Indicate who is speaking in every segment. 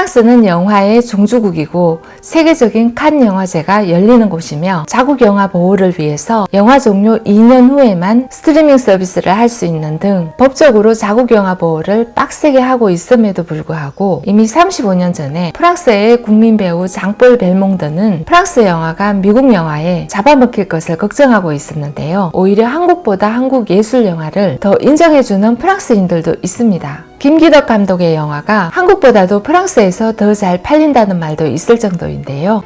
Speaker 1: 프랑스는 영화의 종주국이고 세계적인 칸 영화제가 열리는 곳이며 자국 영화 보호를 위해서 영화 종료 2년 후에만 스트리밍 서비스를 할 수 있는 등 법적으로 자국 영화 보호를 빡세게 하고 있음에도 불구하고 이미 35년 전에 프랑스의 국민 배우 장볼 벨몽드는 프랑스 영화가 미국 영화에 잡아먹힐 것을 걱정하고 있었는데요. 오히려 한국보다 한국 예술 영화를 더 인정해주는 프랑스인들도 있습니다. 김기덕 감독의 영화가 한국보다도 프랑스에서 더 잘 팔린다는 말도 있을 정도인데요.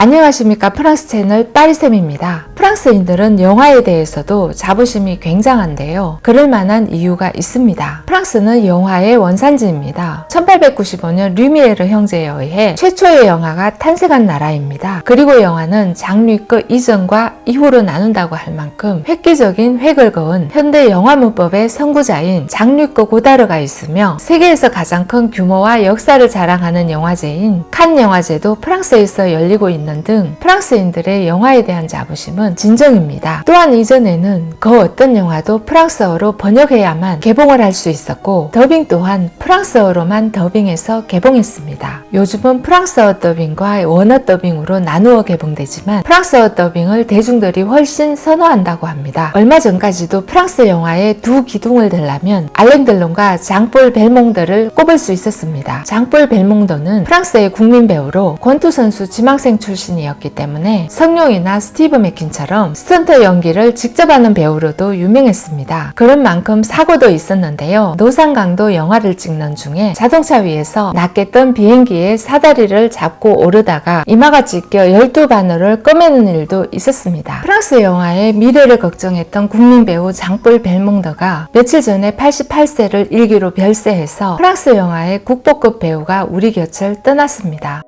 Speaker 1: 안녕하십니까 프랑스 채널 빠리쌤입니다. 프랑스인들은 영화에 대해서도 자부심이 굉장한데요. 그럴 만한 이유가 있습니다. 프랑스는 영화의 원산지입니다. 1895년 류미에르 형제에 의해 최초의 영화가 탄생한 나라입니다. 그리고 영화는 장르급 이전과 이후로 나눈다고 할 만큼 획기적인 획을 그은 현대 영화 문법의 선구자인 장르급 고다르가 있으며 세계에서 가장 큰 규모와 역사를 자랑하는 영화제인 칸 영화제도 프랑스에서 열리고 있는 등 프랑스인들의 영화에 대한 자부심은 진정입니다. 또한 이전에는 그 어떤 영화도 프랑스어로 번역해야만 개봉을 할 수 있었고 더빙 또한 프랑스어로만 더빙해서 개봉했습니다. 요즘은 프랑스어 더빙과 원어 더빙으로 나누어 개봉되지만 프랑스어 더빙을 대중들이 훨씬 선호한다고 합니다. 얼마 전까지도 프랑스 영화의 두 기둥을 들라면 알랭들론과 장볼 벨몽더를 꼽을 수 있었습니다. 장볼 벨몽더는 프랑스의 국민 배우로 권투 선수 지망생 출신 이었기 때문에 성룡이나 스티브 맥킨처럼 스턴트 연기를 직접 하는 배우로도 유명했습니다. 그런 만큼 사고도 있었는데요. 노상강도 영화를 찍는 중에 자동차 위에서 낚였던 비행기의 사다리를 잡고 오르다가 이마가 찢겨 12바늘을 꺼매는 일도 있었습니다. 프랑스 영화의 미래를 걱정했던 국민 배우 장볼 벨몽더가 며칠 전에 88세를 일기로 별세해서 프랑스 영화의 국보급 배우가 우리 곁을 떠났습니다.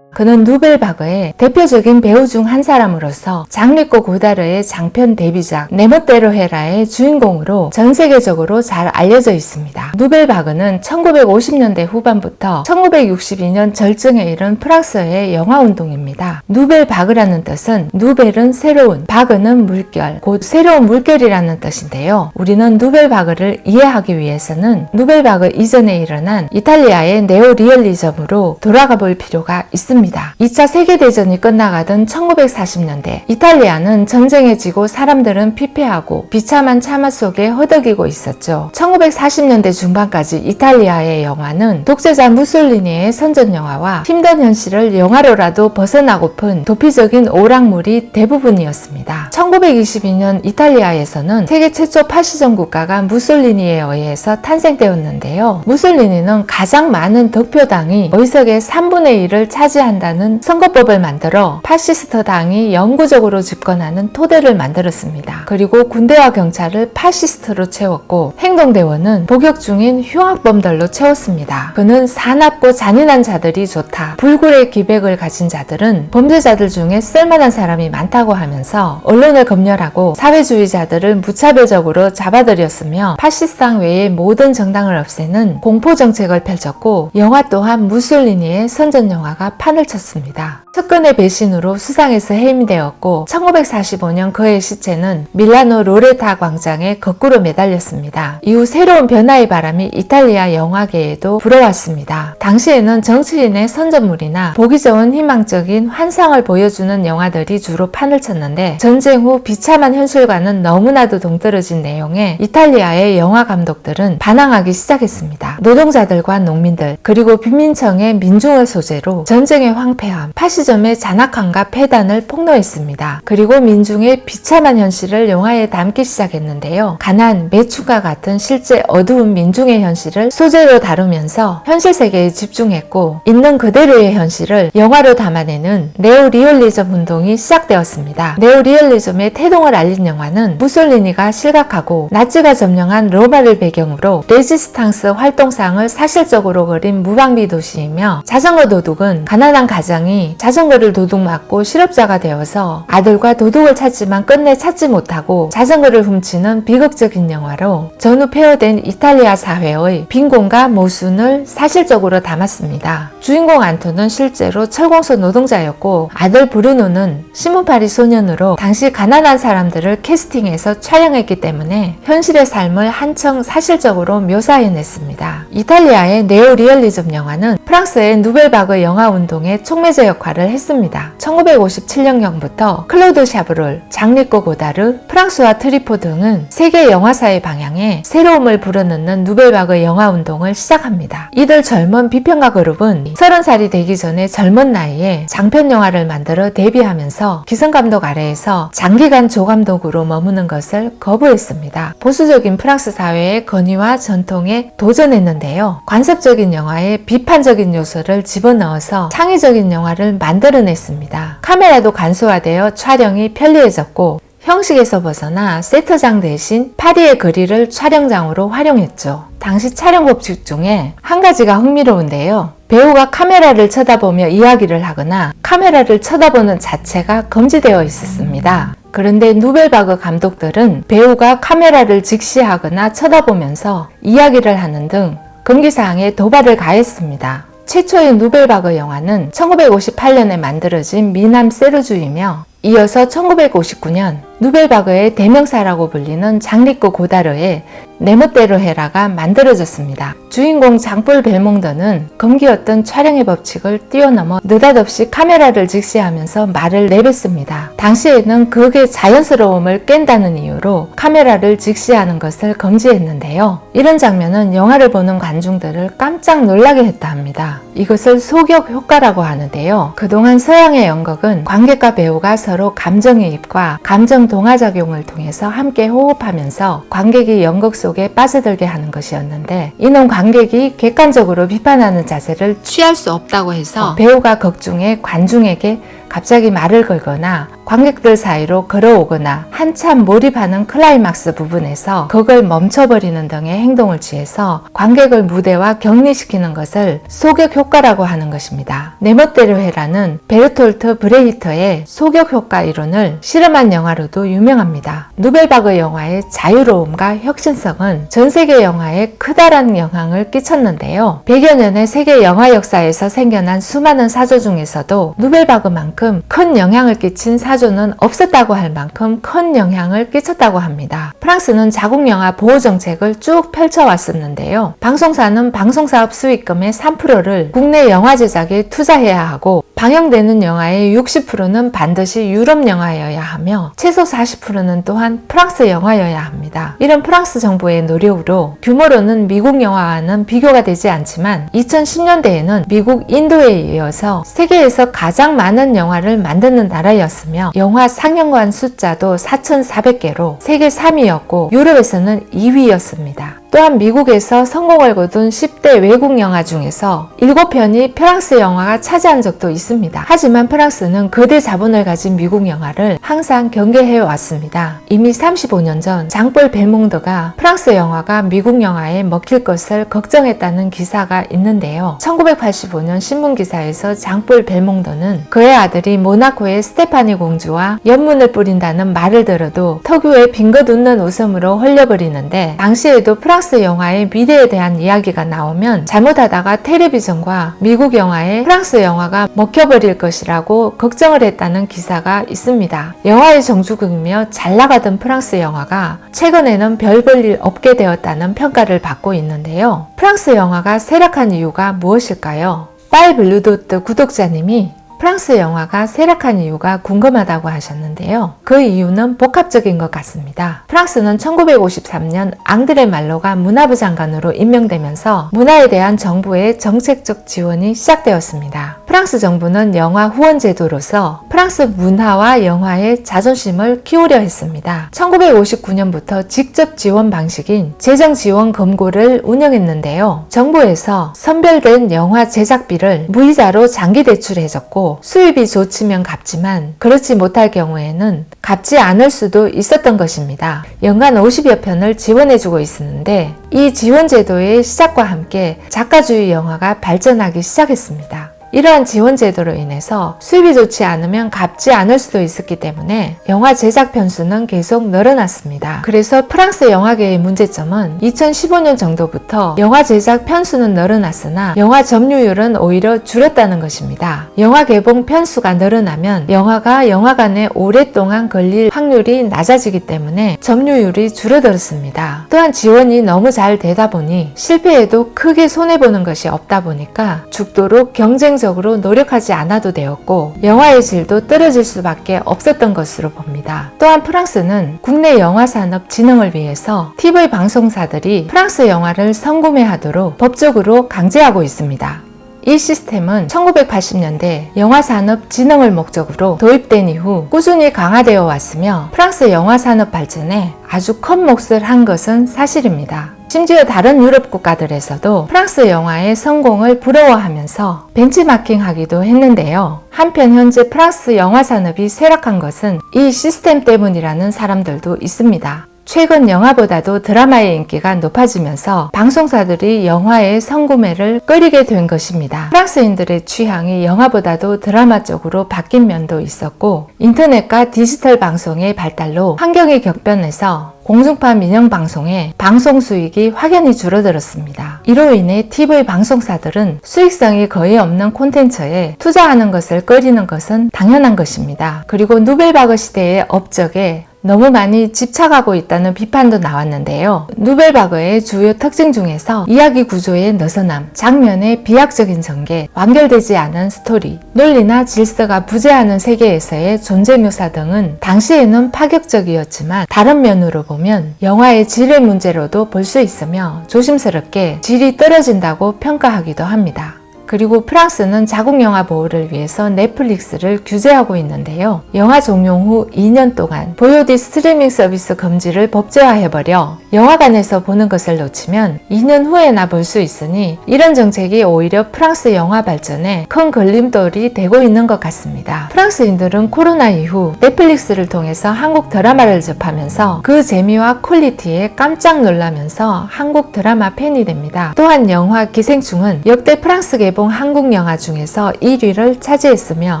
Speaker 1: 그는 누벨바그의 대표적인 배우 중 한 사람으로서 장리코 고다르의 장편 데뷔작 내 멋대로 해라의 주인공으로 전 세계적으로 잘 알려져 있습니다. 누벨바그는 1950년대 후반부터 1962년 절정에 이른 프랑스의 영화 운동입니다. 누벨바그라는 뜻은 누벨은 새로운, 바그는 물결, 곧 새로운 물결이라는 뜻인데요. 우리는 누벨바그를 이해하기 위해서는 누벨바그 이전에 일어난 이탈리아의 네오리얼리즘으로 돌아가 볼 필요가 있습니다. 2차 세계대전이 끝나가던 1940년대 이탈리아는 전쟁에 지고 사람들은 피폐하고 비참한 참화 속에 허덕이고 있었죠. 1940년대 중반까지 이탈리아의 영화는 독재자 무솔리니의 선전 영화와 힘든 현실을 영화로라도 벗어나고픈 도피적인 오락물이 대부분이었습니다. 1922년 이탈리아에서는 세계 최초 파시즘 국가가 무솔리니에 의해서 탄생되었는데요. 무솔리니는 가장 많은 득표당이 의석의 3분의 1을 차지한 한다는 선거법을 만들어 파시스트 당이 영구적으로 집권하는 토대를 만들었습니다. 그리고 군대와 경찰을 파시스트로 채웠고 행동대원은 복역 중인 흉악범들로 채웠습니다. 그는 사납고 잔인한 자들이 좋다. 불굴의 기백을 가진 자들은 범죄자들 중에 쓸만한 사람이 많다고 하면서 언론을 검열하고 사회주의자들을 무차별적으로 잡아들였으며 파시스당 외의 모든 정당을 없애는 공포 정책을 펼쳤고 영화 또한 무솔리니의 선전 영화가 판을 쳤습니다. 측근의 배신으로 수상해서 해임되었고 1945년 그의 시체는 밀라노 로레타 광장에 거꾸로 매달렸습니다. 이후 새로운 변화의 바람이 이탈리아 영화계에도 불어왔습니다. 당시에는 정치인의 선전물이나 보기 좋은 희망적인 환상을 보여주는 영화들이 주로 판을 쳤는데 전쟁 후 비참한 현실과는 너무나도 동떨어진 내용에 이탈리아의 영화 감독들은 반항하기 시작했습니다. 노동자들과 농민들 그리고 빈민청의 민중을 소재로 전쟁의 황폐함, 파시즘의 잔악함과 폐단을 폭로했습니다. 그리고 민중의 비참한 현실을 영화에 담기 시작했는데요. 가난, 매추가 같은 실제 어두운 민중의 현실을 소재로 다루면서 현실 세계에 집중했고 있는 그대로의 현실을 영화로 담아내는 네오리얼리즘 운동이 시작되었습니다. 네오리얼리즘의 태동을 알린 영화는 무솔리니가 실각하고 나치가 점령한 로마를 배경으로 레지스탕스 활동상을 사실적으로 그린 무방비 도시이며 자전거 도둑은 가난한 가정이 자전거를 도둑 맞고 실업자가 되어서 아들과 도둑을 찾지만 끝내 찾지 못하고 자전거를 훔치는 비극적인 영화로 전후 폐허된 이탈리아 사회의 빈곤과 모순을 사실적으로 담았습니다. 주인공 안토는 실제로 철공소 노동자였고 아들 브루노는 신문파리 소년으로 당시 가난한 사람들을 캐스팅해서 촬영했기 때문에 현실의 삶을 한층 사실적으로 묘사해냈습니다. 이탈리아의 네오리얼리즘 영화는 프랑스의 누벨바그 영화 운동의 촉매제 역할을 했습니다. 1957년경부터 클로드 샤브롤, 장리코 고다르, 프랑스와 트리포 등은 세계 영화사의 방향에 새로움을 불어넣는 누벨바그 영화 운동을 시작합니다. 이들 젊은 비평가 그룹은 30살이 되기 전에 젊은 나이에 장편 영화를 만들어 데뷔하면서 기성 감독 아래에서 장기간 조감독으로 머무는 것을 거부했습니다. 보수적인 프랑스 사회의 건의와 전통에 도전했는데요. 관습적인 영화에 비판적인 요소를 집어넣어서 창의적인 영화를 만들어냈습니다. 카메라도 간소화되어 촬영이 편리해졌고 형식에서 벗어나 세트장 대신 파리의 거리를 촬영장으로 활용했죠. 당시 촬영 법칙 중에 한 가지가 흥미로운데요. 배우가 카메라를 쳐다보며 이야기를 하거나 카메라를 쳐다보는 자체가 금지되어 있었습니다. 그런데 누벨바그 감독들은 배우가 카메라를 직시하거나 쳐다보면서 이야기를 하는 등 금기사항에 도발을 가했습니다. 최초의 누벨바그 영화는 1958년에 만들어진 미남 세르주이며 이어서 1959년 누벨바그의 대명사라고 불리는 장리코 고다르의 내 멋대로 해라가 만들어졌습니다. 주인공 장폴 벨몽더는 검기였던 촬영의 법칙을 뛰어넘어 느닷없이 카메라를 직시하면서 말을 내뱉습니다. 당시에는 극의 자연스러움을 깬다는 이유로 카메라를 직시하는 것을 금지했는데요. 이런 장면은 영화를 보는 관중들을 깜짝 놀라게 했다 합니다. 이것을 소격 효과라고 하는데요. 그동안 서양의 연극은 관객과 배우가 서로 감정이입과 감정 동화작용을 통해서 함께 호흡하면서 관객이 연극 속에 빠져들게 하는 것이었는데 이는 관객이 객관적으로 비판하는 자세를 취할 수 없다고 해서 배우가 극 중에 관중에게 갑자기 말을 걸거나 관객들 사이로 걸어오거나 한참 몰입하는 클라이막스 부분에서 극을 멈춰버리는 등의 행동을 취해서 관객을 무대와 격리시키는 것을 소격 효과라고 하는 것입니다. 내 멋대로 해라는 베르톨트 브레히터의 소격 효과 이론을 실험한 영화로도 유명합니다. 누벨바그 영화의 자유로움과 혁신성은 전 세계 영화에 크다란 영향을 끼쳤는데요. 100여 년의 세계 영화 역사에서 생겨난 수많은 사조 중에서도 누벨바그만큼 큰 영향을 끼친 사조는 없었다고 할 만큼 큰 영향을 끼쳤다고 합니다. 프랑스는 자국 영화 보호 정책을 쭉 펼쳐왔었는데요. 방송사는 방송사업 수익금의 3%를 국내 영화 제작에 투자해야 하고 방영되는 영화의 60%는 반드시 유럽 영화여야 하며 최소 40%는 또한 프랑스 영화여야 합니다. 이런 프랑스 정부의 노력으로 규모로는 미국 영화와는 비교가 되지 않지만 2010년대에는 미국 인도에 이어서 세계에서 가장 많은 영화를 만드는 나라였으며 영화 상영관 숫자도 4,400개로 세계 3위였고 유럽에서는 2위였습니다. 또한 미국에서 성공을 거둔 10대 외국 영화 중에서 7편이 프랑스 영화가 차지한 적도 있습니다. 하지만 프랑스는 거대 자본을 가진 미국 영화를 항상 경계해 왔습니다. 이미 35년 전 장볼 벨몽드가 프랑스 영화가 미국 영화에 먹힐 것을 걱정했다는 기사가 있는데요. 1985년 신문 기사에서 장볼 벨몽드는 그의 아들이 모나코의 스테파니 공주와 연문을 뿌린다는 말을 들어도 터교에 빙긋 웃는 웃음으로 헐려버리는데 당시에도 프랑스 영화의 미래에 대한 이야기가 나오면 잘못하다가 텔레비전과 미국 영화에 프랑스 영화가 먹혀버릴 것이라고 걱정을 했다는 기사가 있습니다. 영화의 정주국이며 잘 나가던 프랑스 영화가 최근에는 별 볼 일 없게 되었다는 평가를 받고 있는데요. 프랑스 영화가 쇠락한 이유가 무엇일까요? 빨 블루도트 구독자님이 프랑스 영화가 쇠락한 이유가 궁금하다고 하셨는데요. 그 이유는 복합적인 것 같습니다. 프랑스는 1953년 앙드레 말로가 문화부 장관으로 임명되면서 문화에 대한 정부의 정책적 지원이 시작되었습니다. 프랑스 정부는 영화 후원 제도로서 프랑스 문화와 영화의 자존심을 키우려 했습니다. 1959년부터 직접 지원 방식인 재정 지원 금고를 운영했는데요. 정부에서 선별된 영화 제작비를 무이자로 장기 대출해줬고 수입이 좋지면 갚지만 그렇지 못할 경우에는 갚지 않을 수도 있었던 것입니다. 연간 50여 편을 지원해주고 있었는데 이 지원 제도의 시작과 함께 작가주의 영화가 발전하기 시작했습니다. 이러한 지원 제도로 인해서 수입이 좋지 않으면 갚지 않을 수도 있었기 때문에 영화 제작 편수는 계속 늘어났습니다. 그래서 프랑스 영화계의 문제점은 2015년 정도부터 영화 제작 편수는 늘어났으나 영화 점유율은 오히려 줄었다는 것입니다. 영화 개봉 편수가 늘어나면 영화가 영화관에 오랫동안 걸릴 확률이 낮아지기 때문에 점유율이 줄어들었습니다. 또한 지원이 너무 잘 되다 보니 실패해도 크게 손해보는 것이 없다 보니까 죽도록 경쟁 적으로 노력하지 않아도 되었고 영화의 질도 떨어질 수밖에 없었던 것으로 봅니다. 또한 프랑스는 국내 영화 산업 진흥을 위해서 TV 방송사들이 프랑스 영화를 선구매하도록 법적으로 강제하고 있습니다. 이 시스템은 1980년대 영화산업 진흥을 목적으로 도입된 이후 꾸준히 강화되어 왔으며 프랑스 영화산업 발전에 아주 큰 몫을 한 것은 사실입니다. 심지어 다른 유럽 국가들에서도 프랑스 영화의 성공을 부러워하면서 벤치마킹 하기도 했는데요. 한편 현재 프랑스 영화 산업이 쇠락한 것은 이 시스템 때문이라는 사람들도 있습니다. 최근 영화보다도 드라마의 인기가 높아지면서 방송사들이 영화의 성구매를 꺼리게 된 것입니다. 프랑스인들의 취향이 영화보다도 드라마 쪽으로 바뀐 면도 있었고 인터넷과 디지털 방송의 발달로 환경이 격변해서 공중파 민영 방송의 방송 수익이 확연히 줄어들었습니다. 이로 인해 TV 방송사들은 수익성이 거의 없는 콘텐츠에 투자하는 것을 꺼리는 것은 당연한 것입니다. 그리고 누벨바그 시대의 업적에 너무 많이 집착하고 있다는 비판도 나왔는데요. 누벨바그의 주요 특징 중에서 이야기 구조의 느슨함, 장면의 비약적인 전개, 완결되지 않은 스토리, 논리나 질서가 부재하는 세계에서의 존재 묘사 등은 당시에는 파격적이었지만 다른 면으로 보면 영화의 질의 문제로도 볼 수 있으며 조심스럽게 질이 떨어진다고 평가하기도 합니다. 그리고 프랑스는 자국 영화 보호를 위해서 넷플릭스를 규제하고 있는데요. 영화 종용 후 2년 동안 VOD 스트리밍 서비스 금지를 법제화해버려 영화관에서 보는 것을 놓치면 2년 후에나 볼 수 있으니 이런 정책이 오히려 프랑스 영화 발전에 큰 걸림돌이 되고 있는 것 같습니다. 프랑스인들은 코로나 이후 넷플릭스를 통해서 한국 드라마를 접하면서 그 재미와 퀄리티에 깜짝 놀라면서 한국 드라마 팬이 됩니다. 또한 영화 기생충은 역대 프랑스 개봉 한국 영화 중에서 1위를 차지했으며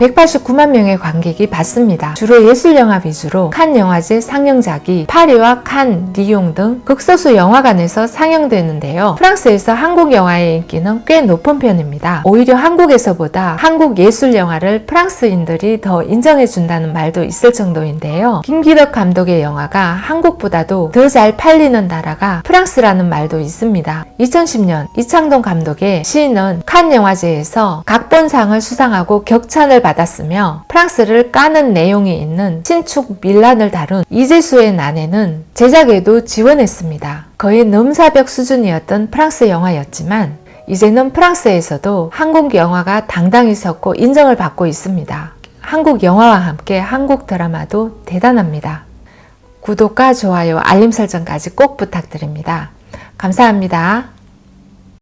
Speaker 1: 189만 명의 관객이 봤습니다. 주로 예술 영화 위주로 칸 영화제 상영작이 파리와 칸, 리옹 등 극소수 영화관에서 상영되는데요. 프랑스에서 한국 영화의 인기는 꽤 높은 편입니다. 오히려 한국에서보다 한국 예술 영화를 프랑스인들이 더 인정해 준다는 말도 있을 정도인데요. 김기덕 감독의 영화가 한국보다도 더 잘 팔리는 나라가 프랑스라는 말도 있습니다. 2010년 이창동 감독의 시인은 칸 영화 제에서 각본상을 수상하고 격찬을 받았으며 프랑스를 까는 내용이 있는 신축 밀란을 다룬 이재수의 난해는 제작에도 지원했습니다. 거의 넘사벽 수준이었던 프랑스 영화였지만 이제는 프랑스에서도 한국 영화가 당당히 섰고 인정을 받고 있습니다. 한국 영화와 함께 한국 드라마도 대단합니다. 구독과 좋아요, 알림 설정까지 꼭 부탁드립니다. 감사합니다.